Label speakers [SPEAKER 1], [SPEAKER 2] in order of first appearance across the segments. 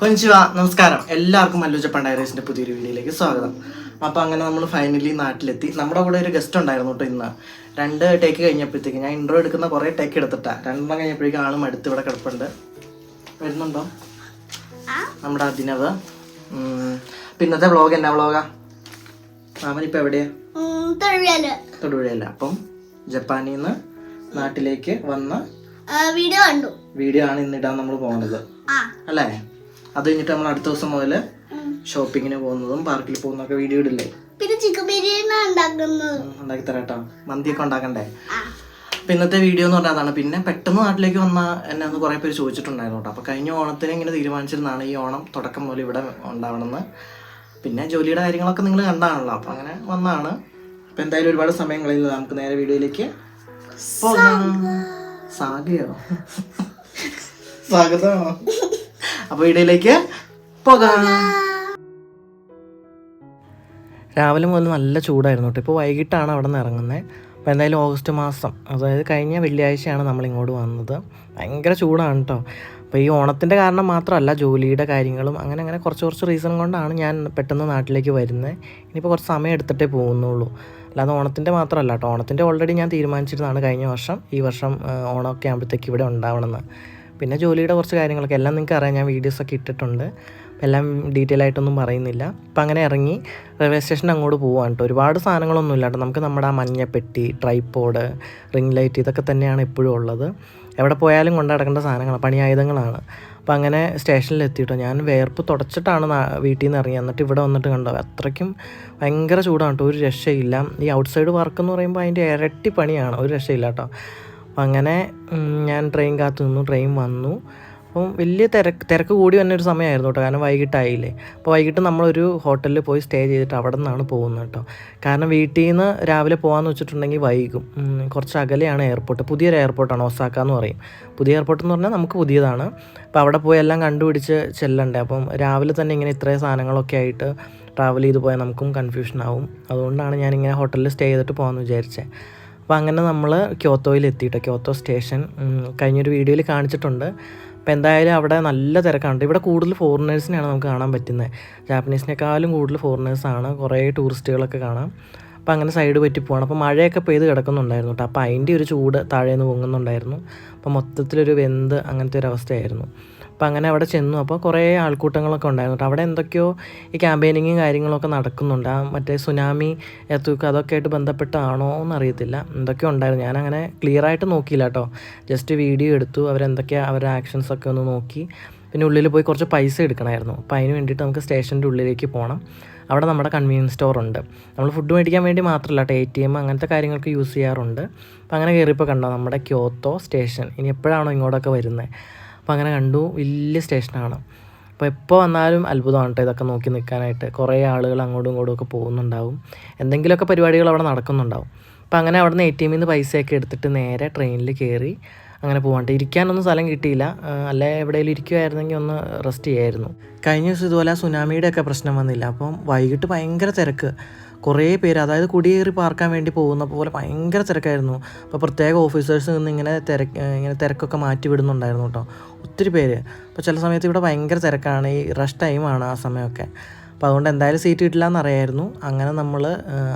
[SPEAKER 1] കൊഞ്ചുവ നമസ്കാരം. എല്ലാവർക്കും മല്ലുജപ്പൻ ഡയറീസിന്റെ പുതിയൊരു വീഡിയോയിലേക്ക് സ്വാഗതം. അപ്പോൾ അങ്ങനെ നമ്മൾ ഫൈനലി നാട്ടിലെത്തി. നമ്മുടെ കൂടെ ഒരു ഗസ്റ്റ് ഉണ്ടായിരുന്നു കേട്ടോ ഇന്ന്. രണ്ട് ടേക്ക് കഴിഞ്ഞപ്പോഴത്തേക്ക് ഞാൻ ഇൻട്രോ എടുക്കുന്ന കുറേ ടേക്ക് എടുത്തിട്ടാ. രണ്ടെണ്ണം കഴിഞ്ഞപ്പോഴേക്കും ആളും അടുത്ത് ഇവിടെ കിടപ്പുണ്ട്. വരുന്നുണ്ടോ? നമ്മുടെ അഭിനവ്. പിന്നത്തെ വ്ളോഗ് എന്നാ വ്ളോഗാ അവനിപ്പോൾ എവിടെയാ? തൊടുപുഴയല്ല അപ്പം ജപ്പാനിൽ നിന്ന് നാട്ടിലേക്ക് വന്ന
[SPEAKER 2] വീഡിയോ
[SPEAKER 1] ആണ് ഇന്നിടാൻ നമ്മൾ പോകുന്നത് അല്ലേ? അത് കഴിഞ്ഞിട്ട് നമ്മൾ അടുത്ത ദിവസം മുതൽ ഷോപ്പിങ്ങിന് പോകുന്നതും പാർക്കിൽ പോകുന്നതൊക്കെ വീഡിയോ ഇടില്ലേ?
[SPEAKER 2] പിന്നെ ചിക്കൻ ബിരിയാണി
[SPEAKER 1] ഉണ്ടാക്കി തരാട്ടോ. മന്തിയൊക്കെ ഉണ്ടാക്കണ്ടേ? അപ്പം ഇന്നത്തെ വീഡിയോ എന്ന് പറഞ്ഞാൽ അതാണ്. പിന്നെ പെട്ടെന്ന് നാട്ടിലേക്ക് വന്ന എന്നെ ഒന്ന് കുറേ പേര് ചോദിച്ചിട്ടുണ്ടായിരുന്നു കേട്ടോ. അപ്പോൾ കഴിഞ്ഞ ഓണത്തിന് ഇങ്ങനെ തീരുമാനിച്ചിരുന്നതാണ് ഈ ഓണം തുടക്കം മുതൽ ഇവിടെ ഉണ്ടാവണമെന്ന്. പിന്നെ ജോലിയുടെ കാര്യങ്ങളൊക്കെ നിങ്ങൾ കണ്ടാണല്ലോ. അപ്പോൾ അങ്ങനെ വന്നാണ് അപ്പം എന്തായാലും ഒരുപാട് സമയം കളയുന്നത് നമുക്ക് നേരെ വീഡിയോയിലേക്ക് പോകാം. സാഗയോ? സ്വാഗതമോ അപ്പോൾ ഇടയിലേക്ക് പോകാം. രാവിലെ മുതൽ നല്ല ചൂടായിരുന്നു കേട്ടോ. ഇപ്പോൾ വൈകിട്ടാണ് അവിടെ നിന്ന് ഇറങ്ങുന്നത് അപ്പോൾ എന്തായാലും ഓഗസ്റ്റ് മാസം അതായത് കഴിഞ്ഞ വെള്ളിയാഴ്ചയാണ് നമ്മൾ ഇങ്ങോട്ട് വന്നത്. ഭയങ്കര ചൂടാണ് കേട്ടോ. അപ്പോൾ ഈ ഓണത്തിന്റെ കാരണം മാത്രമല്ല ജോലിയുടെ കാര്യങ്ങളും അങ്ങനെ അങ്ങനെ കുറച്ച് കുറച്ച് റീസൺ കൊണ്ടാണ് ഞാൻ പെട്ടെന്ന് നാട്ടിലേക്ക് വരുന്നത് ഇനിയിപ്പോൾ കുറച്ച് സമയം എടുത്തിട്ടേ പോകുന്നുള്ളൂ. അല്ലാതെ ഓണത്തിന്റെ മാത്രമല്ല കേട്ടോ. ഓണത്തിന്റെ ഓൾറെഡി ഞാൻ തീരുമാനിച്ചിരുന്നതാണ് കഴിഞ്ഞ വർഷം ഈ വർഷം ഓണമൊക്കെ ആകുമ്പോഴത്തേക്ക് ഇവിടെ ഉണ്ടാവണമെന്ന്. പിന്നെ ജോലിയുടെ കുറച്ച് കാര്യങ്ങളൊക്കെ എല്ലാം നിങ്ങൾക്ക് അറിയാം. ഞാൻ വീഡിയോസൊക്കെ ഇട്ടിട്ടുണ്ട്. എല്ലാം ഡീറ്റെയിൽ ആയിട്ടൊന്നും പറയുന്നില്ല. അപ്പം അങ്ങനെ ഇറങ്ങി റെയിൽവേ സ്റ്റേഷൻ അങ്ങോട്ട് പോകാൻ കേട്ടോ. ഒരുപാട് സാധനങ്ങളൊന്നും ഇല്ല കേട്ടോ. നമുക്ക് നമ്മുടെ ആ മഞ്ഞപ്പെട്ടി ട്രൈപ്പോഡ് റിംഗ് ലൈറ്റ് ഇതൊക്കെ തന്നെയാണ് എപ്പോഴും ഉള്ളത്. എവിടെ പോയാലും കൊണ്ട് നടക്കേണ്ട സാധനങ്ങളാണ് പണിയായുധങ്ങളാണ് അപ്പോൾ അങ്ങനെ സ്റ്റേഷനിൽ എത്തിയിട്ടോ ഞാൻ വേർപ്പ് തുടച്ചിട്ടാണ് വീട്ടിൽ നിന്ന് ഇറങ്ങി എന്നിട്ട് ഇവിടെ വന്നിട്ട് കണ്ടോ അത്രയ്ക്കും ഭയങ്കര ചൂടാണ് കേട്ടോ. ഒരു രക്ഷയില്ല. ഈ ഔട്ട്സൈഡ് വർക്ക് എന്ന് പറയുമ്പോൾ അതിന്റെ ഇരട്ടി പണിയാണ്. ഒരു രക്ഷയില്ല കേട്ടോ. അപ്പം അങ്ങനെ ഞാൻ ട്രെയിൻ കാത്തു നിന്നു ട്രെയിൻ വന്നു. അപ്പം വലിയ തിരക്ക് തിരക്ക് കൂടി വന്ന ഒരു സമയമായിരുന്നു കേട്ടോ. കാരണം വൈകിട്ടായില്ലേ. അപ്പോൾ വൈകിട്ട് നമ്മളൊരു ഹോട്ടലിൽ പോയി സ്റ്റേ ചെയ്തിട്ട് അവിടെ നിന്നാണ് പോകുന്നത് കേട്ടോ. കാരണം വീട്ടിൽ നിന്ന് രാവിലെ പോകാമെന്ന് വെച്ചിട്ടുണ്ടെങ്കിൽ വൈകും. കുറച്ച് അകലെയാണ് എയർപോർട്ട് പുതിയൊരു എയർപോർട്ടാണ് ഒസാക്ക എന്ന് പറയും. പുതിയ എയർപോർട്ട് എന്ന് പറഞ്ഞാൽ നമുക്ക് പുതിയതാണ്. അപ്പോൾ അവിടെ പോയി എല്ലാം കണ്ടുപിടിച്ച് ചെല്ലണ്ടേ. അപ്പം രാവിലെ തന്നെ ഇങ്ങനെ ഇത്രയും സാധനങ്ങളൊക്കെ ആയിട്ട് ട്രാവൽ ചെയ്ത് പോയാൽ നമുക്കും കൺഫ്യൂഷൻ ആവും. അതുകൊണ്ടാണ് ഞാനിങ്ങനെ ഹോട്ടലിൽ സ്റ്റേ ചെയ്തിട്ട് പോകാമെന്ന് വിചാരിച്ചത് അപ്പോൾ അങ്ങനെ നമ്മൾ ക്യോത്തോയിൽ എത്തിയിട്ടോ ക്യോത്തോ സ്റ്റേഷൻ. കഴിഞ്ഞൊരു വീഡിയോയിൽ കാണിച്ചിട്ടുണ്ട്. അപ്പോൾ എന്തായാലും അവിടെ നല്ല തിരക്കാണ്ട് ഇവിടെ കൂടുതൽ ഫോറിനേഴ്സിനെയാണ് നമുക്ക് കാണാൻ പറ്റുന്നത്. ജാപ്പനീസിനേക്കാളും കൂടുതൽ ഫോറിനേഴ്സാണ്. കുറേ ടൂറിസ്റ്റുകളൊക്കെ കാണാം. അപ്പോൾ അങ്ങനെ സൈഡ് പറ്റി പോകണം അപ്പോൾ മഴയൊക്കെ പെയ്ത് കിടക്കുന്നുണ്ടായിരുന്നു കേട്ടോ. അപ്പോൾ അതിന്റെ ഒരു ചൂട് താഴേന്ന് പൊങ്ങുന്നുണ്ടായിരുന്നു. അപ്പോൾ മൊത്തത്തിലൊരു വെന്ത് അങ്ങനത്തെ ഒരു അവസ്ഥയായിരുന്നു. അപ്പോൾ അങ്ങനെ അവിടെ ചെന്നു. അപ്പോൾ കുറേ ആൾക്കൂട്ടങ്ങളൊക്കെ ഉണ്ടായിരുന്നു അവിടെ എന്തൊക്കെയോ ഈ ക്യാമ്പയിനിങ്ങും കാര്യങ്ങളൊക്കെ നടക്കുന്നുണ്ട്. ആ മറ്റേ സുനാമി എത്തുക അതൊക്കെ ആയിട്ട് ബന്ധപ്പെട്ടാണോ എന്നറിയത്തില്ല. എന്തൊക്കെയോ ഉണ്ടായിരുന്നു. ഞാനങ്ങനെ ആയിട്ട് നോക്കിയില്ല കേട്ടോ. ജസ്റ്റ് വീഡിയോ എടുത്തു. അവരെന്തൊക്കെയാണ് അവരുടെ ആക്ഷൻസ് ഒക്കെ ഒന്ന് നോക്കി. പിന്നെ ഉള്ളിൽ പോയി കുറച്ച് പൈസ എടുക്കണമായിരുന്നു. അപ്പോൾ അതിന് വേണ്ടിയിട്ട് നമുക്ക് സ്റ്റേഷന്റെ ഉള്ളിലേക്ക് പോകണം അവിടെ നമ്മുടെ കൺവീനിയൻസ് സ്റ്റോർ ഉണ്ട്. നമ്മൾ ഫുഡ് മേടിക്കാൻ വേണ്ടി മാത്രമല്ല കേട്ടോ. എ ടി എം അങ്ങനത്തെ കാര്യങ്ങൾക്ക് യൂസ് ചെയ്യാറുണ്ട്. അപ്പോൾ അങ്ങനെ കയറിയപ്പോൾ കണ്ടോ നമ്മുടെ ക്യോത്തോ സ്റ്റേഷൻ ഇനി എപ്പോഴാണോ ഇങ്ങോട്ടൊക്കെ വരുന്നത് അപ്പോൾ അങ്ങനെ കണ്ടു. വലിയ സ്റ്റേഷനാണ്. അപ്പോൾ എപ്പോൾ വന്നാലും അത്ഭുതമാണ് കേട്ടോ ഇതൊക്കെ നോക്കി നിൽക്കാനായിട്ട്. കുറേ ആളുകൾ അങ്ങോട്ടും ഇങ്ങോട്ടും ഒക്കെ പോകുന്നുണ്ടാവും. എന്തെങ്കിലുമൊക്കെ പരിപാടികൾ അവിടെ നടക്കുന്നുണ്ടാവും. അപ്പോൾ അങ്ങനെ അവിടെ നിന്ന് എ ടി എമ്മിൽ നിന്ന് പൈസയൊക്കെ എടുത്തിട്ട് നേരെ ട്രെയിനിൽ കയറി അങ്ങനെ പോകാണ്ട് ഇരിക്കാനൊന്നും സ്ഥലം കിട്ടിയില്ല. അല്ലെ എവിടെയെങ്കിലും ഇരിക്കുമായിരുന്നെങ്കിൽ ഒന്ന് റെസ്റ്റ് ചെയ്യായിരുന്നു. കഴിഞ്ഞ ദിവസം ഇതുപോലെ സുനാമിയുടെ ഒക്കെ പ്രശ്നം വന്നില്ല. അപ്പം വൈകിട്ട് ഭയങ്കര തിരക്ക്. കുറേ പേര് അതായത് കുടിയേറി പാർക്കാൻ വേണ്ടി പോകുന്ന പോലെ ഭയങ്കര തിരക്കായിരുന്നു. അപ്പോൾ പ്രത്യേക ഓഫീസേഴ്സ് നിന്ന് ഇങ്ങനെ തിരക്ക് ഇങ്ങനെ തിരക്കൊക്കെ മാറ്റി വിടുന്നുണ്ടായിരുന്നു കേട്ടോ. ഒത്തിരി പേര്. അപ്പോൾ ചില സമയത്ത് ഇവിടെ ഭയങ്കര തിരക്കാണ്. ഈ റഷ് ടൈമാണ് ആ സമയമൊക്കെ. അപ്പോൾ അതുകൊണ്ട് എന്തായാലും സീറ്റ് കിട്ടില്ല എന്നറിയായിരുന്നു അങ്ങനെ നമ്മൾ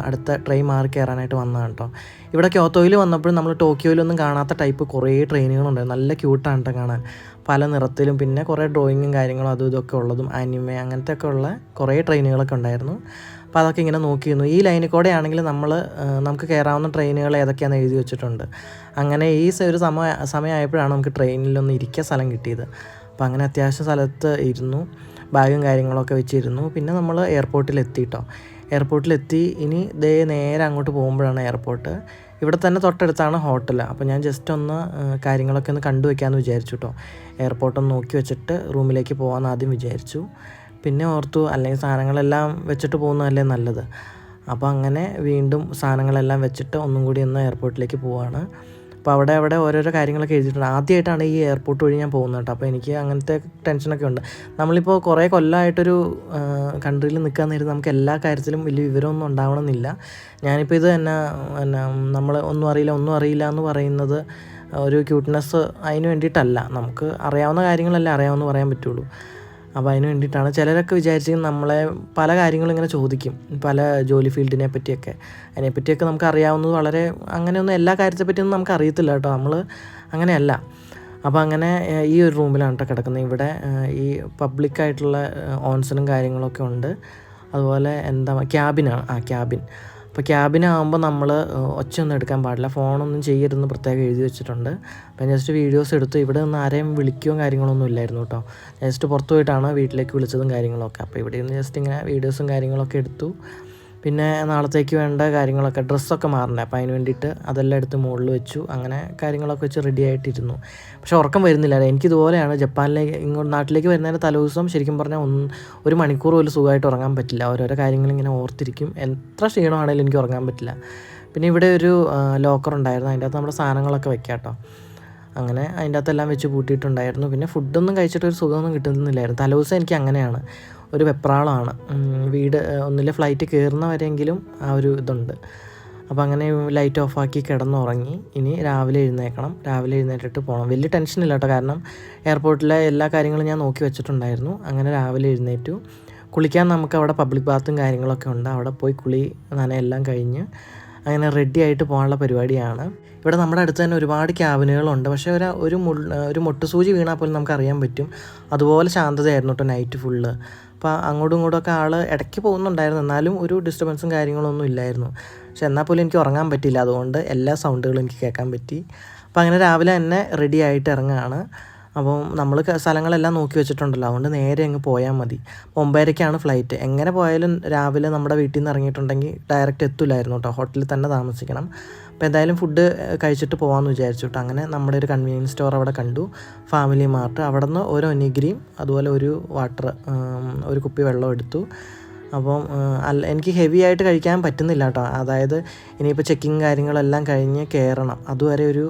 [SPEAKER 1] അടുത്ത ട്രെയിൻ മാറി കയറാനായിട്ട് വന്നതാണ് കേട്ടോ. ഇവിടെ ക്യോത്തോയിൽ വന്നപ്പോഴും നമ്മൾ ടോക്കിയോയിലൊന്നും കാണാത്ത ടൈപ്പ് കുറേ ട്രെയിനുകളുണ്ടായിരുന്നു. നല്ല ക്യൂട്ടാണ് കേട്ടോ കാണാൻ. പല നിറത്തിലും പിന്നെ കുറേ ഡ്രോയിങ്ങും കാര്യങ്ങളും അതും ഇതൊക്കെ ഉള്ളതും അനിമ അങ്ങനത്തെ ഒക്കെ ഉള്ള കുറേ ട്രെയിനുകളൊക്കെ ഉണ്ടായിരുന്നു. അപ്പോൾ അതൊക്കെ ഇങ്ങനെ നോക്കിയിരുന്നു. ഈ ലൈനിൽ കൂടെ ആണെങ്കിൽ നമ്മൾ നമുക്ക് കയറാവുന്ന ട്രെയിനുകൾ ഏതൊക്കെയാണെന്ന് എഴുതി വെച്ചിട്ടുണ്ട്. അങ്ങനെ ഈ ഒരു സമയ സമയമായപ്പോഴാണ് നമുക്ക് ട്രെയിനിലൊന്ന് ഇരിക്കാൻ സ്ഥലം കിട്ടിയത്. അപ്പോൾ അങ്ങനെ അത്യാവശ്യം സ്ഥലത്ത് ഇരുന്നു. ബാഗും കാര്യങ്ങളൊക്കെ വെച്ചിരുന്നു. പിന്നെ നമ്മൾ എയർപോർട്ടിൽ എത്തിയിട്ടോ എയർപോർട്ടിലെത്തി ഇനി ദേ നേരെ അങ്ങോട്ട് പോകുമ്പോഴാണ് എയർപോർട്ട്. ഇവിടെ തന്നെ തൊട്ടടുത്താണ് ഹോട്ടൽ അപ്പോൾ ഞാൻ ജസ്റ്റ് ഒന്ന് കാര്യങ്ങളൊക്കെ ഒന്ന് കണ്ടു വയ്ക്കാമെന്ന് വിചാരിച്ചു കേട്ടോ എയർപോർട്ടൊന്ന് നോക്കി വെച്ചിട്ട് റൂമിലേക്ക് പോകാമെന്ന് ആദ്യം വിചാരിച്ചു. പിന്നെ ഓർത്തു അല്ലെങ്കിൽ സാധനങ്ങളെല്ലാം വെച്ചിട്ട് പോകുന്നതല്ലേ നല്ലത്. അപ്പോൾ അങ്ങനെ വീണ്ടും സാധനങ്ങളെല്ലാം വെച്ചിട്ട് ഒന്നും കൂടി ഒന്ന് എയർപോർട്ടിലേക്ക് പോവാണ്. അപ്പോൾ അവിടെ അവിടെ ഓരോരോ കാര്യങ്ങളൊക്കെ എഴുതിയിട്ടുണ്ട്. ആദ്യമായിട്ടാണ് ഈ എയർപോർട്ട് വഴി ഞാൻ പോകുന്നത് കേട്ടോ. അപ്പോൾ എനിക്ക് അങ്ങനത്തെ ടെൻഷനൊക്കെ ഉണ്ട്. നമ്മളിപ്പോൾ കുറേ കൊല്ലമായിട്ടൊരു കൺട്രിയിൽ നിൽക്കാൻ നേരം നമുക്ക് എല്ലാ കാര്യത്തിലും വലിയ വിവരമൊന്നും ഉണ്ടാവണമെന്നില്ല. ഞാനിപ്പോൾ ഇത് തന്നെ എന്നാ നമ്മൾ ഒന്നും അറിയില്ല ഒന്നും അറിയില്ല എന്ന് പറയുന്നത് ഒരു ക്യൂട്ട്നെസ് അതിന് വേണ്ടിയിട്ടല്ല. നമുക്ക് അറിയാവുന്ന കാര്യങ്ങളല്ലേ അറിയാമെന്ന് പറയാൻ പറ്റുള്ളൂ. അപ്പോൾ അതിന് വേണ്ടിയിട്ടാണ് ചിലരൊക്കെ വിചാരിച്ചെങ്കിൽ നമ്മളെ പല കാര്യങ്ങളും ഇങ്ങനെ ചോദിക്കും. പല ജോലി ഫീൽഡിനെ പറ്റിയൊക്കെ. അതിനെപ്പറ്റിയൊക്കെ നമുക്ക് അറിയാവുന്നത് വളരെ അങ്ങനെയൊന്നും എല്ലാ കാര്യത്തെ പറ്റിയൊന്നും നമുക്ക് അറിയത്തില്ല കേട്ടോ. നമ്മൾ അങ്ങനെയല്ല. അപ്പോൾ അങ്ങനെ ഈ ഒരു റൂമിലാണ് കേട്ടോ കിടക്കുന്നത്. ഇവിടെ ഈ പബ്ലിക്കായിട്ടുള്ള ഓൺസനും കാര്യങ്ങളൊക്കെ ഉണ്ട്. അതുപോലെ എന്താ ക്യാബിനാണ് ആ ക്യാബിൻ. അപ്പോൾ ക്യാബിനാകുമ്പോൾ നമ്മൾ ഒച്ചയൊന്നും എടുക്കാൻ പാടില്ല. ഫോണൊന്നും ചെയ്യരുതെന്ന് പ്രത്യേകം എഴുതി വെച്ചിട്ടുണ്ട്. അപ്പം ജസ്റ്റ് വീഡിയോസ് എടുത്ത്. ഇവിടെ നിന്ന് ആരെയും വിളിക്കുകയോ കാര്യങ്ങളൊന്നും ഇല്ലായിരുന്നു കേട്ടോ. ജസ്റ്റ് പുറത്തു പോയിട്ടാണ് വീട്ടിലേക്ക് വിളിച്ചതും കാര്യങ്ങളൊക്കെ. അപ്പോൾ ഇവിടെ നിന്ന് ജസ്റ്റ് ഇങ്ങനെ വീഡിയോസും കാര്യങ്ങളൊക്കെ എടുത്തു. പിന്നെ നാളത്തേക്ക് വേണ്ട കാര്യങ്ങളൊക്കെ ഡ്രസ്സൊക്കെ മാറണ്ടേ? അപ്പോൾ അതിന് വേണ്ടിയിട്ട് അതെല്ലാം എടുത്ത് മുകളിൽ വെച്ചു. അങ്ങനെ കാര്യങ്ങളൊക്കെ വെച്ച് റെഡി ആയിട്ടിരുന്നു. പക്ഷേ ഉറക്കം വരുന്നില്ല എനിക്കിതുപോലെയാണ് ജപ്പാനിലേക്ക് ഇങ്ങോട്ട് നാട്ടിലേക്ക് വരുന്നതിന്റെ തലേദിവസം ശരിക്കും പറഞ്ഞാൽ ഒന്ന് ഒരു മണിക്കൂർ പോലും സുഖമായിട്ട് ഉറങ്ങാൻ പറ്റില്ല. ഓരോരോ കാര്യങ്ങളിങ്ങനെ ഓർത്തിരിക്കും. എത്ര ക്ഷീണമാണെങ്കിലും എനിക്ക് ഉറങ്ങാൻ പറ്റില്ല. പിന്നെ ഇവിടെ ഒരു ലോക്കർ ഉണ്ടായിരുന്നു. അതിന്റെ അകത്ത് നമ്മുടെ സാധനങ്ങളൊക്കെ വെക്കാം കേട്ടോ. അങ്ങനെ അതിന്റെ അകത്തെല്ലാം വെച്ച് പൂട്ടിയിട്ടുണ്ടായിരുന്നു പിന്നെ ഫുഡൊന്നും കഴിച്ചിട്ട് ഒരു സുഖമൊന്നും കിട്ടുന്നില്ലായിരുന്നു. തലേദിവസം എനിക്ക് അങ്ങനെയാണ്. ഒരു വെപ്രാളമാണ്. വീട് ഒന്നിലെ ഫ്ലൈറ്റ് കയറുന്നവരെങ്കിലും ആ ഒരു ഇതുണ്ട്. അപ്പോൾ അങ്ങനെ ലൈറ്റ് ഓഫാക്കി കിടന്നുറങ്ങി. ഇനി രാവിലെ എഴുന്നേക്കണം. രാവിലെ എഴുന്നേറ്റിട്ട് പോകണം വലിയ ടെൻഷനില്ല കേട്ടോ. കാരണം എയർപോർട്ടിലെ എല്ലാ കാര്യങ്ങളും ഞാൻ നോക്കി വെച്ചിട്ടുണ്ടായിരുന്നു. അങ്ങനെ രാവിലെ എഴുന്നേറ്റു. കുളിക്കാൻ നമുക്ക് അവിടെ പബ്ലിക് ബാത്തും കാര്യങ്ങളൊക്കെ ഉണ്ട്. അവിടെ പോയി കുളി നനയെല്ലാം കഴിഞ്ഞ് അങ്ങനെ റെഡി ആയിട്ട് പോകാനുള്ള പരിപാടിയാണ്. ഇവിടെ നമ്മുടെ അടുത്ത് തന്നെ ഒരുപാട് ക്യാബിനുകളുണ്ട്. പക്ഷേ ഒരു ഒരു ഒരു മുട്ടുസൂചി വീണാൽ പോലും നമുക്ക് അറിയാൻ പറ്റും. അതുപോലെ ശാന്തതയായിരുന്നു കേട്ടോ നൈറ്റ് ഫുള്ള് അപ്പോൾ അങ്ങോട്ടും ഇങ്ങോട്ടൊക്കെ ആൾ ഇടയ്ക്ക് പോകുന്നുണ്ടായിരുന്നു. എന്നാലും ഒരു ഡിസ്റ്റർബൻസും കാര്യങ്ങളൊന്നും ഇല്ലായിരുന്നു. പക്ഷെ എന്നാൽ പോലും എനിക്ക് ഉറങ്ങാൻ പറ്റിയില്ല. അതുകൊണ്ട് എല്ലാ സൗണ്ടുകളും എനിക്ക് കേൾക്കാൻ പറ്റി. അപ്പോൾ അങ്ങനെ രാവിലെ തന്നെ റെഡി ആയിട്ട് ഇറങ്ങുകയാണ് അപ്പം നമ്മൾ സ്ഥലങ്ങളെല്ലാം നോക്കി വെച്ചിട്ടുണ്ടല്ലോ. അതുകൊണ്ട് നേരെ അങ്ങ് പോയാൽ മതി. അപ്പോൾ ഒമ്പതരയ്ക്കാണ് ഫ്ലൈറ്റ് എങ്ങനെ പോയാലും രാവിലെ നമ്മുടെ വീട്ടിൽ നിന്ന് ഇറങ്ങിയിട്ടുണ്ടെങ്കിൽ ഡയറക്റ്റ് എത്തില്ലായിരുന്നു കേട്ടോ ഹോട്ടലിൽ തന്നെ താമസിക്കണം. അപ്പോൾ എന്തായാലും ഫുഡ് കഴിച്ചിട്ട് പോകാമെന്ന് വിചാരിച്ചു കേട്ടോ അങ്ങനെ നമ്മുടെ ഒരു കൺവീനിയൻസ് സ്റ്റോർ അവിടെ കണ്ടു. ഫാമിലി മാർട്ട് അവിടെ നിന്ന് ഒരു ഒനിഗ്രിയും അതുപോലെ ഒരു വാട്ടർ ഒരു കുപ്പി വെള്ളം എടുത്തു. അപ്പം അല്ല എനിക്ക് ഹെവി ആയിട്ട് കഴിക്കാൻ പറ്റുന്നില്ല കേട്ടോ അതായത് ഇനിയിപ്പോൾ ചെക്കിങ് കാര്യങ്ങളെല്ലാം കഴിഞ്ഞ് കയറണം അതുവരെ ഒരു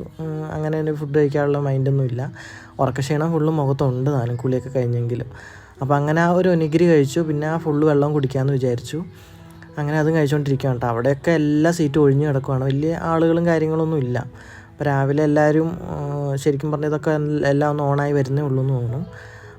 [SPEAKER 1] അങ്ങനെ ഒരു ഫുഡ് കഴിക്കാനുള്ള മൈൻഡൊന്നും ഇല്ല ഉറക്കക്ഷീണം ഫുള്ള് മുഖത്തുണ്ട് താനും കുളിയൊക്കെ കഴിഞ്ഞെങ്കിലും. അപ്പോൾ അങ്ങനെ ആ ഒരു ഒനിഗിരി കഴിച്ചു. പിന്നെ ആ ഫുള്ള് വെള്ളം കുടിക്കാമെന്ന് വിചാരിച്ചു. അങ്ങനെ അതും കഴിച്ചുകൊണ്ടിരിക്കുകയാണ് കേട്ടോ. അവിടെയൊക്കെ എല്ലാ സീറ്റും ഒഴിഞ്ഞു കിടക്കുവാണ്. വലിയ ആളുകളും കാര്യങ്ങളൊന്നും ഇല്ല. അപ്പോൾ രാവിലെ എല്ലാവരും ശരിക്കും പറഞ്ഞാൽ ഇതൊക്കെ എല്ലാം ഒന്ന് ഓണായി വരുന്നേ ഉള്ളൂ എന്ന് തോന്നുന്നു.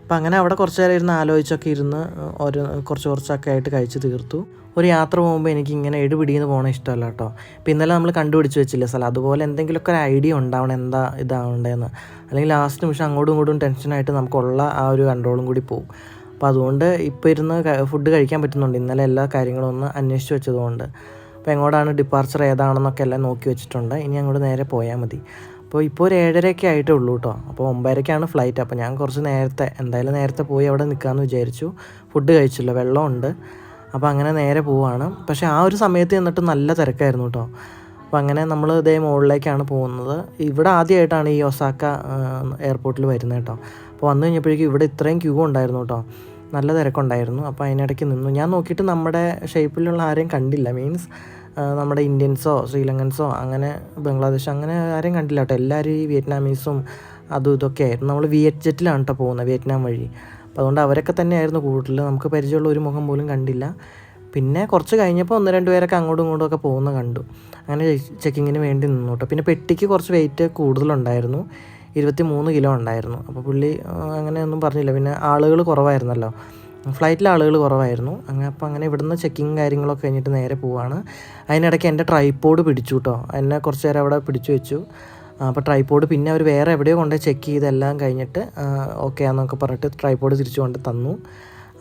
[SPEAKER 1] അപ്പം അങ്ങനെ അവിടെ കുറച്ച് നേരം ഇരുന്ന് ആലോചിച്ചൊക്കെ ഇരുന്ന് ഒരു കുറച്ച് കുറച്ചൊക്കെ ആയിട്ട് കഴിച്ച് തീർത്തു. ഒരു യാത്ര പോകുമ്പോൾ എനിക്ക് ഇങ്ങനെ എടുപിടിയെന്ന് പോകണ ഇഷ്ടമല്ല കേട്ടോ അപ്പം ഇന്നലെ നമ്മൾ കണ്ടുപിടിച്ച് വെച്ചില്ല സ്ഥലം? അതുപോലെ എന്തെങ്കിലുമൊക്കെ ഒരു ഐഡിയ ഉണ്ടാവണം എന്താ ഇതാവണ്ടേന്ന്. അല്ലെങ്കിൽ ലാസ്റ്റ് നിമിഷം അങ്ങോട്ടും ഇങ്ങോട്ടും ടെൻഷനായിട്ട് നമുക്കുള്ള ആ ഒരു കൺട്രോളും കൂടി പോകും അപ്പോൾ അതുകൊണ്ട് ഇപ്പോൾ ഇരുന്ന് ഫുഡ് കഴിക്കാൻ പറ്റുന്നുണ്ട്. ഇന്നലെ എല്ലാ കാര്യങ്ങളും ഒന്ന് അന്വേഷിച്ച് വെച്ചതുകൊണ്ട്. അപ്പോൾ എങ്ങോട്ടാണ് ഡിപ്പാർച്ചർ ഏതാണെന്നൊക്കെ എല്ലാം നോക്കി വെച്ചിട്ടുണ്ട്. ഇനി അങ്ങോട്ട് നേരെ പോയാൽ മതി. അപ്പോൾ ഇപ്പോൾ ഒരു ഏഴരയൊക്കെ ആയിട്ടേ ഉള്ളൂ കേട്ടോ. അപ്പോൾ ഒമ്പതരയ്ക്കാണ് ഫ്ലൈറ്റ് അപ്പോൾ ഞാൻ കുറച്ച് നേരത്തെ എന്തായാലും നേരത്തെ പോയി അവിടെ നിൽക്കാമെന്ന് വിചാരിച്ചു. ഫുഡ് കഴിച്ചില്ല വെള്ളമുണ്ട്. അപ്പോൾ അങ്ങനെ നേരെ പോവാണ്. പക്ഷേ ആ ഒരു സമയത്ത് എന്നിട്ട് നല്ല തിരക്കായിരുന്നു കേട്ടോ. അപ്പോൾ അങ്ങനെ നമ്മൾ ഇതേ മുകളിലേക്കാണ് പോകുന്നത്. ഇവിടെ ആദ്യമായിട്ടാണ് ഈ ഒസാക്ക എയർപോർട്ടിൽ വരുന്നത് കേട്ടോ. അപ്പോൾ വന്നു കഴിഞ്ഞപ്പോഴേക്കും ഇവിടെ ഇത്രയും ക്യൂ ഉണ്ടായിരുന്നു കേട്ടോ. നല്ല തിരക്കുണ്ടായിരുന്നു. അപ്പോൾ അതിനിടയ്ക്ക് നിന്നു. ഞാൻ നോക്കിയിട്ട് നമ്മുടെ ഷേപ്പിലുള്ള ആരെയും കണ്ടില്ല. മീൻസ് നമ്മുടെ ഇന്ത്യൻസോ ശ്രീലങ്കൻസോ അങ്ങനെ ബംഗ്ലാദേശ് അങ്ങനെ ആരെയും കണ്ടില്ല കേട്ടോ. എല്ലാവരും ഈ വിയറ്റ്നാമീസും അതും ഇതൊക്കെ ആയിരുന്നു. നമ്മൾ വിയറ്റ് ജെറ്റിലാണ് കേട്ടോ പോകുന്നത് വിയറ്റ്നാം വഴി. അപ്പോൾ അതുകൊണ്ട് അവരൊക്കെ തന്നെയായിരുന്നു കൂടുതൽ നമുക്ക് പരിചയമുള്ള ഒരു മുഖം പോലും കണ്ടില്ല. പിന്നെ കുറച്ച് കഴിഞ്ഞപ്പോൾ ഒന്ന് രണ്ട് പേരൊക്കെ അങ്ങോട്ടും ഇങ്ങോട്ടും ഒക്കെ പോകുന്ന കണ്ടു. അങ്ങനെ ചെക്കിങ്ങിന് വേണ്ടി നിന്നു കേട്ടോ. പിന്നെ പെട്ടിക്ക് കുറച്ച് വെയിറ്റ് കൂടുതലുണ്ടായിരുന്നു. ഇരുപത്തി മൂന്ന് കിലോ ഉണ്ടായിരുന്നു. അപ്പോൾ പുള്ളി അങ്ങനെ ഒന്നും പറഞ്ഞില്ല. പിന്നെ ആളുകൾ കുറവായിരുന്നല്ലോ. ഫ്ലൈറ്റിൽ ആളുകൾ കുറവായിരുന്നു. അങ്ങനെ അപ്പോൾ അങ്ങനെ ഇവിടുന്ന് ചെക്കിങ് കാര്യങ്ങളൊക്കെ കഴിഞ്ഞിട്ട് നേരെ പോവാണ്. അതിനിടയ്ക്ക് എന്റെ ട്രൈപ്പോഡ് പിടിച്ചു കേട്ടോ എന്നെ കുറച്ച് നേരം അവിടെ പിടിച്ചു വെച്ചു. അപ്പോൾ ട്രൈപ്പോഡ് പിന്നെ അവർ വേറെ എവിടെയോ കൊണ്ട് ചെക്ക് ചെയ്തെല്ലാം കഴിഞ്ഞിട്ട് ഓക്കെ ആണെന്നൊക്കെ പറഞ്ഞിട്ട് ട്രൈപ്പോഡ് തിരിച്ചു കൊണ്ട് തന്നു.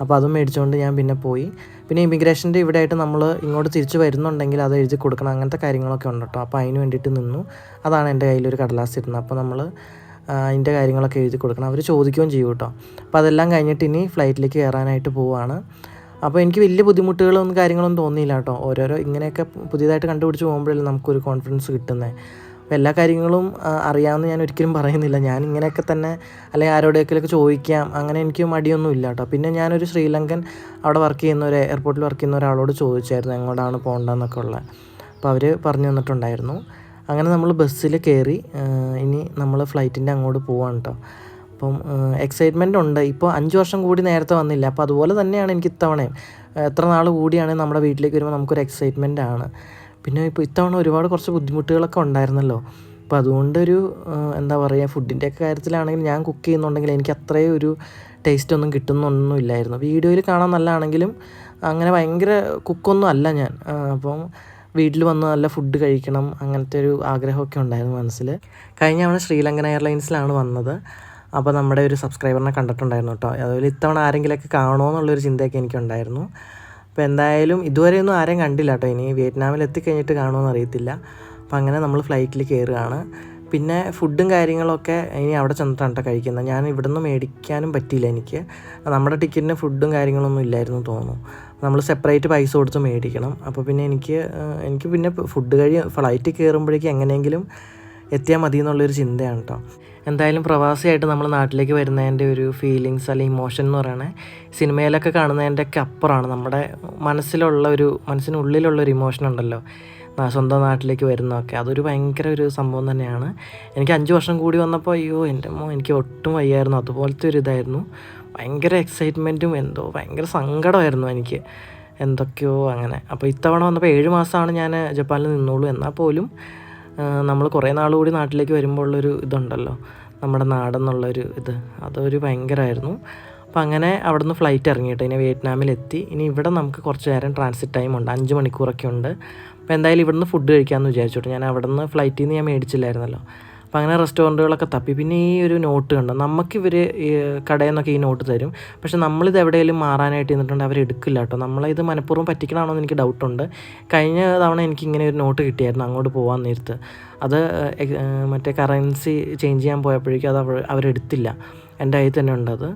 [SPEAKER 1] അപ്പോൾ അതും മേടിച്ചുകൊണ്ട് ഞാൻ പിന്നെ പോയി. പിന്നെ ഇമിഗ്രേഷന്റെ ഇവിടെ ആയിട്ട് നമ്മൾ ഇങ്ങോട്ട് തിരിച്ചു വരുന്നുണ്ടെങ്കിൽ അത് എഴുതി കൊടുക്കണം അങ്ങനത്തെ കാര്യങ്ങളൊക്കെ ഉണ്ട് കേട്ടോ അപ്പോൾ അതിന് വേണ്ടിയിട്ട് നിന്നു. അതാണ് എന്റെ കയ്യിലൊരു കടലാസ് ഇരുന്നത്. അപ്പോൾ നമ്മൾ അതിന്റെ കാര്യങ്ങളൊക്കെ എഴുതി കൊടുക്കണം. അവർ ചോദിക്കുകയും ചെയ്യും കേട്ടോ. അപ്പോൾ അതെല്ലാം കഴിഞ്ഞിട്ട് ഇനി ഫ്ലൈറ്റിലേക്ക് കയറാനായിട്ട് പോവുകയാണ് അപ്പോൾ എനിക്ക് വലിയ ബുദ്ധിമുട്ടുകളൊന്നും കാര്യങ്ങളൊന്നും തോന്നിയില്ല കേട്ടോ. ഓരോരോ ഇങ്ങനെയൊക്കെ പുതിയതായിട്ട് കണ്ടുപിടിച്ച് പോകുമ്പോഴല്ലേ നമുക്കൊരു കോൺഫിഡൻസ് കിട്ടുന്നത് അപ്പോൾ എല്ലാ കാര്യങ്ങളും അറിയാമെന്ന് ഞാൻ ഒരിക്കലും പറയുന്നില്ല. ഞാൻ ഇങ്ങനെയൊക്കെ തന്നെ അല്ലെങ്കിൽ ആരോടെയൊക്കെ ചോദിക്കാം. അങ്ങനെ എനിക്ക് മടിയൊന്നും ഇല്ല കേട്ടോ. പിന്നെ ഞാനൊരു ശ്രീലങ്കൻ അവിടെ വർക്ക് ചെയ്യുന്ന ഒരു എയർപോർട്ടിൽ വർക്ക് ചെയ്യുന്ന ഒരാളോട് ചോദിച്ചായിരുന്നു എങ്ങോട്ടാണ് പോകേണ്ടതെന്നൊക്കെ ഉള്ളത്. അപ്പോൾ അവർ പറഞ്ഞു തന്നിട്ടുണ്ടായിരുന്നു. അങ്ങനെ നമ്മൾ ബസ്സിൽ കയറി ഇനി നമ്മൾ ഫ്ലൈറ്റിന്റെ അങ്ങോട്ട് പോവാണ് കേട്ടോ അപ്പം എക്സൈറ്റ്മെന്റ് ഉണ്ട്. ഇപ്പോൾ അഞ്ച് വർഷം കൂടി നേരത്തെ വന്നില്ല. അപ്പോൾ അതുപോലെ തന്നെയാണ് എനിക്ക് ഇത്തവണയും. എത്ര നാൾ കൂടിയാണ് നമ്മുടെ വീട്ടിലേക്ക് വരുമ്പോൾ നമുക്കൊരു എക്സൈറ്റ്മെന്റ് ആണ്. പിന്നെ ഇപ്പോൾ ഇത്തവണ ഒരുപാട് കുറച്ച് ബുദ്ധിമുട്ടുകളൊക്കെ ഉണ്ടായിരുന്നല്ലോ. അപ്പോൾ അതുകൊണ്ടൊരു എന്താ പറയുക ഫുഡിന്റെയൊക്കെ കാര്യത്തിലാണെങ്കിൽ ഞാൻ കുക്ക് ചെയ്യുന്നുണ്ടെങ്കിൽ എനിക്ക് അത്രയും ഒരു ടേസ്റ്റ് ഒന്നും കിട്ടുന്നൊന്നും ഇല്ലായിരുന്നു. വീഡിയോയിൽ കാണാൻ നല്ലതാണെങ്കിലും അങ്ങനെ ഭയങ്കര കുക്കൊന്നും അല്ല ഞാൻ. അപ്പം വീട്ടിൽ വന്ന് നല്ല ഫുഡ് കഴിക്കണം അങ്ങനത്തെ ഒരു ആഗ്രഹമൊക്കെ ഉണ്ടായിരുന്നു മനസ്സിൽ കഴിഞ്ഞ തവണ ശ്രീലങ്കൻ എയർലൈൻസിലാണ് വന്നത്. അപ്പോൾ നമ്മുടെ ഒരു സബ്സ്ക്രൈബറിനെ കണ്ടിട്ടുണ്ടായിരുന്നു കേട്ടോ. അതുപോലെ ഇത്തവണ ആരെങ്കിലുമൊക്കെ കാണുമോ എന്നുള്ളൊരു ചിന്തയൊക്കെ എനിക്കുണ്ടായിരുന്നു. അപ്പോൾ എന്തായാലും ഇതുവരെയൊന്നും ആരെയും കണ്ടില്ല കേട്ടോ. ഇനി വിയറ്റ്നാമിൽ എത്തിക്കഴിഞ്ഞിട്ട് കാണുമോ എന്നറിയത്തില്ല അപ്പോൾ അങ്ങനെ നമ്മൾ ഫ്ലൈറ്റിൽ കയറുകയാണ് പിന്നെ ഫുഡും കാര്യങ്ങളൊക്കെ ഇനി അവിടെ ചെന്നിട്ടാണ് കേട്ടോ കഴിക്കുന്നത്. ഞാൻ ഇവിടെ നിന്ന് മേടിക്കാനും പറ്റിയില്ല എനിക്ക്. നമ്മുടെ ടിക്കറ്റിന് ഫുഡും കാര്യങ്ങളൊന്നും ഇല്ലായിരുന്നു തോന്നുന്നു. നമ്മൾ സെപ്പറേറ്റ് പൈസ കൊടുത്ത് മേടിക്കണം. അപ്പോൾ പിന്നെ എനിക്ക് എനിക്ക് പിന്നെ ഫുഡ് കഴി ഫ്ലൈറ്റിൽ കയറുമ്പോഴേക്കും എങ്ങനെയെങ്കിലും എത്തിയാൽ മതി എന്നുള്ളൊരു ചിന്തയാണ് കേട്ടോ എന്തായാലും പ്രവാസിയായിട്ട് നമ്മൾ നാട്ടിലേക്ക് വരുന്നതിന്റെ ഒരു ഫീലിങ്സ് അല്ലെങ്കിൽ ഇമോഷൻ എന്ന് പറയുന്നത് സിനിമയിലൊക്കെ കാണുന്നതിന്റെ ഒക്കെ അപ്പുറമാണ്. നമ്മുടെ മനസ്സിലുള്ള ഒരു മനസ്സിനുള്ളിലുള്ള ഒരു ഇമോഷൻ ഉണ്ടല്ലോ. സ്വന്തം നാട്ടിലേക്ക് വരുന്നതൊക്കെ. അതൊരു ഭയങ്കര ഒരു സംഭവം തന്നെയാണ്. എനിക്ക് അഞ്ച് വർഷം കൂടി വന്നപ്പോൾ അയ്യോ എന്റെ അമ്മ എനിക്ക് ഒട്ടും വയ്യായിരുന്നു. അതുപോലത്തെ ഒരു ഇതായിരുന്നു. ഭയങ്കര എക്സൈറ്റ്മെന്റും എന്തോ ഭയങ്കര സങ്കടമായിരുന്നു എനിക്ക്. എന്തൊക്കെയോ അങ്ങനെ. അപ്പോൾ ഇത്തവണ വന്നപ്പോൾ ഏഴ് മാസമാണ് ഞാൻ ജപ്പാനിൽ നിന്നോളൂ. എന്നാൽ പോലും നമ്മൾ കുറേ നാൾ കൂടി നാട്ടിലേക്ക് വരുമ്പോൾ ഉള്ളൊരു ഇതുണ്ടല്ലോ. നമ്മുടെ നാടെന്നുള്ളൊരു ഇത്. അതൊരു ഭയങ്കരമായിരുന്നു അപ്പോൾ അങ്ങനെ അവിടുന്ന് ഫ്ലൈറ്റ് ഇറങ്ങിയിട്ട് ഇനി വിയറ്റ്നാമിലെത്തി. ഇനി ഇവിടെ നമുക്ക് കുറച്ച് നേരം ട്രാൻസിറ്റ് ടൈം ഉണ്ട്. അഞ്ച് മണിക്കൂറൊക്കെ ഉണ്ട്. അപ്പോൾ എന്തായാലും ഇവിടുന്ന് ഫുഡ് കഴിക്കാമെന്ന് വിചാരിച്ചോട്ടെ ഞാൻ അവിടുന്ന് ഫ്ലൈറ്റിൽ നിന്ന് ഞാൻ മേടിച്ചില്ലായിരുന്നല്ലോ. അപ്പോൾ അങ്ങനെ റെസ്റ്റോറന്റുകളൊക്കെ തപ്പി. പിന്നെ ഈ ഒരു നോട്ട് കണ്ടു? നമുക്ക് ഇവർ കടയിൽ നിന്നൊക്കെ ഈ നോട്ട് തരും. പക്ഷേ നമ്മളിത് എവിടെയെങ്കിലും മാറാനായിട്ട് നിന്നിട്ടുണ്ട് അവർ എടുക്കില്ല കേട്ടോ. നമ്മളിത് മനഃപൂർവം പറ്റിക്കണമാണോ എന്ന് എനിക്ക് ഡൗട്ടുണ്ട് കഴിഞ്ഞ തവണ എനിക്ക് ഇങ്ങനെ ഒരു നോട്ട് കിട്ടിയായിരുന്നു അങ്ങോട്ട് പോകാൻ നേരത്ത്. അത് മറ്റേ കറൻസി ചേഞ്ച് ചെയ്യാൻ പോയപ്പോഴേക്കും അത് അവർ അവരെടുത്തില്ല എന്റെ കയ്യിൽ തന്നെ ഉണ്ടത്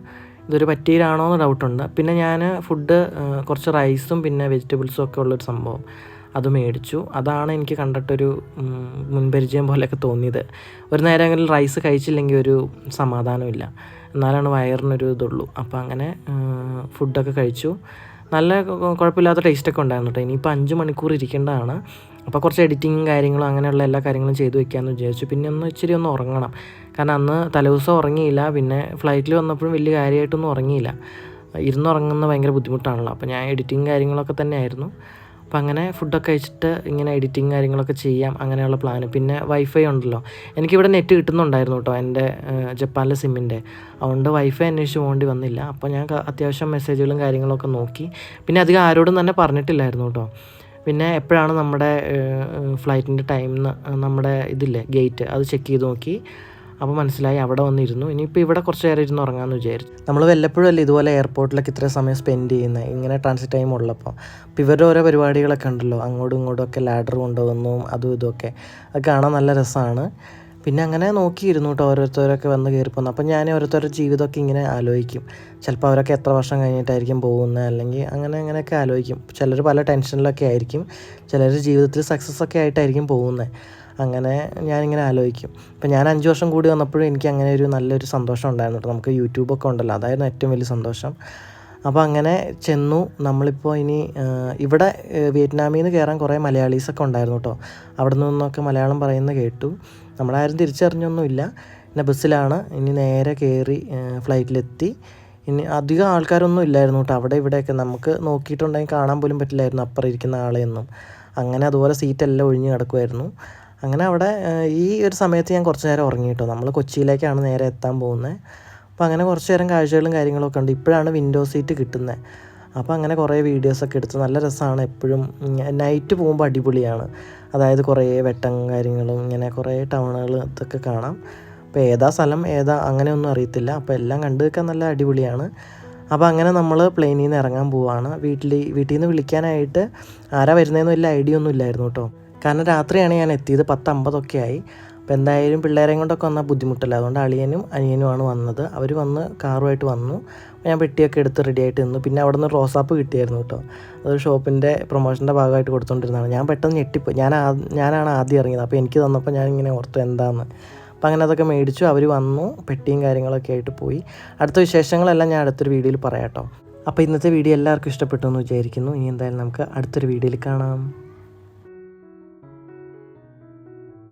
[SPEAKER 1] ഇതൊരു പറ്റിയിലാണോ എന്ന് ഡൗട്ടുണ്ട് പിന്നെ ഞാൻ ഫുഡ് കുറച്ച് റൈസും പിന്നെ വെജിറ്റബിൾസും ഒക്കെ ഉള്ളൊരു സംഭവം. അത് മേടിച്ചു. അതാണ് എനിക്ക് കണ്ടിട്ടൊരു മുൻപരിചയം പോലെയൊക്കെ തോന്നിയത്. ഒരു നേരങ്ങളിൽ റൈസ് കഴിച്ചില്ലെങ്കിൽ ഒരു സമാധാനമില്ല. എന്നാലാണ് വയറിനൊരു ഇതുള്ളൂ. അപ്പോൾ അങ്ങനെ ഫുഡൊക്കെ കഴിച്ചു. നല്ല കുഴപ്പമില്ലാത്ത ടേസ്റ്റൊക്കെ ഉണ്ടായിരുന്നു കേട്ടോ ഇനിയിപ്പോൾ അഞ്ച് മണിക്കൂർ ഇരിക്കേണ്ടതാണ്. അപ്പോൾ കുറച്ച് എഡിറ്റിങ്ങും കാര്യങ്ങളും അങ്ങനെയുള്ള എല്ലാ കാര്യങ്ങളും ചെയ്തു വെക്കാമെന്ന് വിചാരിച്ചു. പിന്നെ ഒന്ന് ഇച്ചിരി ഒന്ന് ഉറങ്ങണം. കാരണം അന്ന് തലേദിവസം ഉറങ്ങിയില്ല. പിന്നെ ഫ്ലൈറ്റിൽ വന്നപ്പോഴും വലിയ കാര്യമായിട്ടൊന്നും ഉറങ്ങിയില്ല. ഇരുന്നുറങ്ങുന്ന ഭയങ്കര ബുദ്ധിമുട്ടാണല്ലോ. അപ്പോൾ ഞാൻ എഡിറ്റിങ് കാര്യങ്ങളൊക്കെ തന്നെ ആയിരുന്നു അപ്പം അങ്ങനെ ഫുഡൊക്കെ കഴിച്ചിട്ട് ഇങ്ങനെ എഡിറ്റിങ് കാര്യങ്ങളൊക്കെ ചെയ്യാം അങ്ങനെയുള്ള പ്ലാൻ പിന്നെ വൈഫൈ ഉണ്ടല്ലോ. എനിക്കിവിടെ നെറ്റ് കിട്ടുന്നുണ്ടായിരുന്നു കേട്ടോ എന്റെ ജപ്പാനിലെ സിമ്മിന്റെ അതുകൊണ്ട് വൈഫൈ അന്വേഷിച്ച് പോകേണ്ടി വന്നില്ല. അപ്പോൾ ഞാൻ അത്യാവശ്യം മെസ്സേജുകളും കാര്യങ്ങളൊക്കെ നോക്കി. പിന്നെ അധികം ആരോടും തന്നെ പറഞ്ഞിട്ടില്ലായിരുന്നു കേട്ടോ പിന്നെ എപ്പോഴാണ് നമ്മുടെ ഫ്ലൈറ്റിന്റെ ടൈം നമ്മുടെ ഇതില്ലേ ഗേറ്റ് അത് ചെക്ക് ചെയ്ത് നോക്കി. അപ്പോൾ മനസ്സിലായി അവിടെ വന്നിരുന്നു. ഇനിയിപ്പോൾ ഇവിടെ കുറച്ച് നേരം ഇരുന്ന് ഉറങ്ങാമെന്ന് വിചാരിച്ചു. നമ്മൾ വല്ലപ്പോഴും അല്ലേ ഇതുപോലെ എയർപോർട്ടിലൊക്കെ ഇത്ര സമയം സ്പെൻഡ് ചെയ്യുന്നത് ഇങ്ങനെ ട്രാൻസിറ്റ് ടൈം ഉള്ളപ്പോൾ അപ്പോൾ ഇവരുടെ ഓരോ പരിപാടികളൊക്കെ ഉണ്ടല്ലോ. അങ്ങോട്ടും ഇങ്ങോട്ടും ഒക്കെ ലാഡർ കൊണ്ടുവന്നു അതും ഇതുമൊക്കെ അത് കാണാൻ നല്ല രസമാണ് പിന്നെ അങ്ങനെ നോക്കിയിരുന്നു കേട്ടോ ഓരോരുത്തരൊക്കെ വന്ന് കയറി പോകുന്നു അപ്പോൾ ഞാൻ ഓരോരുത്തരുടെ ജീവിതമൊക്കെ ഇങ്ങനെ ആലോചിക്കും. ചിലപ്പോൾ അവരൊക്കെ എത്ര വർഷം കഴിഞ്ഞിട്ടായിരിക്കും പോകുന്നത് അല്ലെങ്കിൽ അങ്ങനെ അങ്ങനെയൊക്കെ ആലോചിക്കും. ചിലർ പല ടെൻഷനിലൊക്കെ ആയിരിക്കും. ചിലർ ജീവിതത്തിൽ സക്സസ് ഒക്കെ ആയിട്ടായിരിക്കും പോകുന്നത് അങ്ങനെ ഞാനിങ്ങനെ ആലോചിക്കും. ഇപ്പം ഞാൻ അഞ്ച് വർഷം കൂടി വന്നപ്പോഴും എനിക്ക് അങ്ങനെ ഒരു നല്ലൊരു സന്തോഷം ഉണ്ടായിരുന്നു കേട്ടോ. നമുക്ക് യൂട്യൂബൊക്കെ ഉണ്ടല്ലോ അതായിരുന്നു ഏറ്റവും വലിയ സന്തോഷം. അപ്പോൾ അങ്ങനെ ചെന്നു. നമ്മളിപ്പോൾ ഇനി ഇവിടെ വിയറ്റ്നാമിൽ നിന്ന് കയറാൻ കുറേ മലയാളീസൊക്കെ ഉണ്ടായിരുന്നു കേട്ടോ. അവിടെ നിന്നൊക്കെ മലയാളം പറയുന്നത് കേട്ടു. നമ്മളാരും തിരിച്ചറിഞ്ഞൊന്നുമില്ല. പിന്നെ ബസ്സിലാണ്. ഇനി നേരെ കയറി ഫ്ലൈറ്റിലെത്തി. ഇനി അധികം ആൾക്കാരൊന്നും ഇല്ലായിരുന്നു കേട്ടോ. അവിടെ ഇവിടെയൊക്കെ നമുക്ക് നോക്കിയിട്ടുണ്ടെങ്കിൽ കാണാൻ പോലും പറ്റില്ലായിരുന്നു അപ്പുറം ഇരിക്കുന്ന ആളെയൊന്നും. അങ്ങനെ അതുപോലെ സീറ്റെല്ലാം ഒഴിഞ്ഞ് കിടക്കുമായിരുന്നു അങ്ങനെ അവിടെ ഈ ഒരു സമയത്ത് ഞാൻ കുറച്ച് നേരം ഉറങ്ങി കേട്ടോ നമ്മൾ കൊച്ചിയിലേക്കാണ് നേരെ എത്താൻ പോകുന്നത്. അപ്പോൾ അങ്ങനെ കുറച്ച് നേരം കാഴ്ചകളും കാര്യങ്ങളൊക്കെ ഉണ്ട്. ഇപ്പോഴാണ് വിൻഡോ സീറ്റ് കിട്ടുന്നത്. അപ്പോൾ അങ്ങനെ കുറേ വീഡിയോസൊക്കെ എടുത്ത് നല്ല രസമാണ് എപ്പോഴും. നൈറ്റ് പോകുമ്പോൾ അടിപൊളിയാണ്. അതായത് കുറേ വെട്ടം കാര്യങ്ങളും ഇങ്ങനെ കുറേ ടൗണുകൾ ഇതൊക്കെ കാണാം. അപ്പോൾ ഏതാ സ്ഥലം ഏതാ അങ്ങനെയൊന്നും അറിയത്തില്ല. അപ്പോൾ എല്ലാം കണ്ടു നിൽക്കാൻ നല്ല അടിപൊളിയാണ്. അപ്പോൾ അങ്ങനെ നമ്മൾ പ്ലെയിനിൽ നിന്ന് ഇറങ്ങാൻ പോവുകയാണ് വീട്ടിൽ വീട്ടിൽ നിന്ന് വിളിക്കാനായിട്ട് ആരാ വരുന്നതെന്ന് വലിയ ഐഡിയ ഒന്നും ഇല്ലായിരുന്നു കേട്ടോ. കാരണം രാത്രിയാണ് ഞാൻ എത്തിയത് പത്ത് അമ്പതൊക്കെ ആയി. അപ്പോൾ എന്തായാലും പിള്ളേരെയും കൊണ്ടൊക്കെ വന്നാൽ ബുദ്ധിമുട്ടല്ല? അതുകൊണ്ട് അളിയനും അനിയനുമാണ് വന്നത്. അവർ വന്ന് കാറുമായിട്ട് വന്നു. ഞാൻ പെട്ടിയൊക്കെ എടുത്ത് റെഡി ആയിട്ട് നിന്നു. പിന്നെ അവിടെ നിന്ന് റോസാപ്പ് കിട്ടിയായിരുന്നു കേട്ടോ. അതൊരു ഷോപ്പിന്റെ പ്രൊമോഷന്റെ ഭാഗമായിട്ട് കൊടുത്തുകൊണ്ടിരുന്നതാണ് ഞാൻ പെട്ടെന്ന് ഞെട്ടിപ്പോയി. ഞാൻ ഞാനാണ് ആദ്യം ഇറങ്ങിയത്. അപ്പോൾ എനിക്ക് തന്നപ്പോൾ ഞാൻ ഇങ്ങനെ ഓർത്തു എന്താന്ന്. അപ്പോൾ അങ്ങനെ അതൊക്കെ മേടിച്ചു. അവർ വന്നു. പെട്ടിയും കാര്യങ്ങളൊക്കെ ആയിട്ട് പോയി. അടുത്ത വിശേഷങ്ങളെല്ലാം ഞാൻ അടുത്തൊരു വീഡിയോയിൽ പറയാം കേട്ടോ. അപ്പോൾ ഇന്നത്തെ വീഡിയോ എല്ലാവർക്കും ഇഷ്ടപ്പെട്ടു എന്ന് വിചാരിക്കുന്നു. ഇനി എന്തായാലും നമുക്ക് അടുത്തൊരു വീഡിയോയിൽ കാണാം.